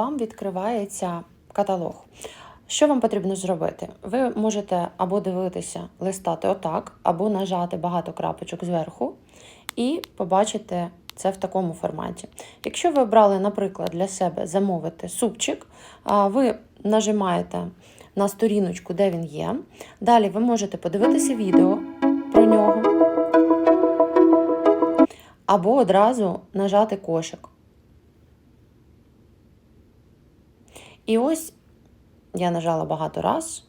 вам відкривається каталог. Що вам потрібно зробити? Ви можете або дивитися, листати отак, або нажати багато крапочок зверху і побачити це в такому форматі. Якщо ви обрали, наприклад, для себе замовити супчик, ви нажимаєте на сторіночку, де він є. Далі ви можете подивитися відео про нього, або одразу нажати кошик. І ось я нажала багато раз,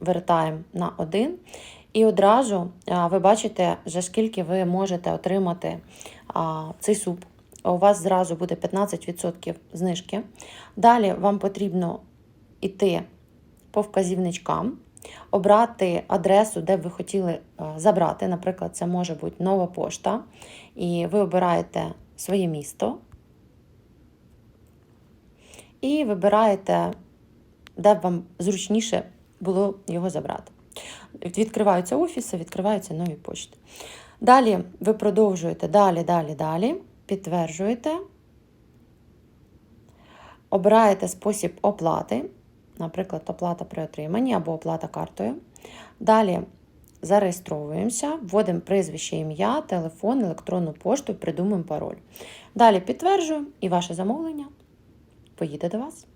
вертаємо на один. І одразу ви бачите, за скільки ви можете отримати цей суп. У вас зразу буде 15% знижки. Далі вам потрібно йти по вказівничкам, обрати адресу, де б ви хотіли забрати. Наприклад, це може бути нова пошта. І ви обираєте своє місто. І вибираєте, де б вам зручніше було його забрати. Відкриваються офіси, відкриваються нові почти. Далі ви продовжуєте далі, далі, далі, підтверджуєте, обираєте спосіб оплати, наприклад, оплата при отриманні або оплата картою. Далі зареєстровуємося, вводимо прізвище, ім'я, телефон, електронну пошту, придумуємо пароль. Далі підтверджуємо і ваше замовлення поїде до вас.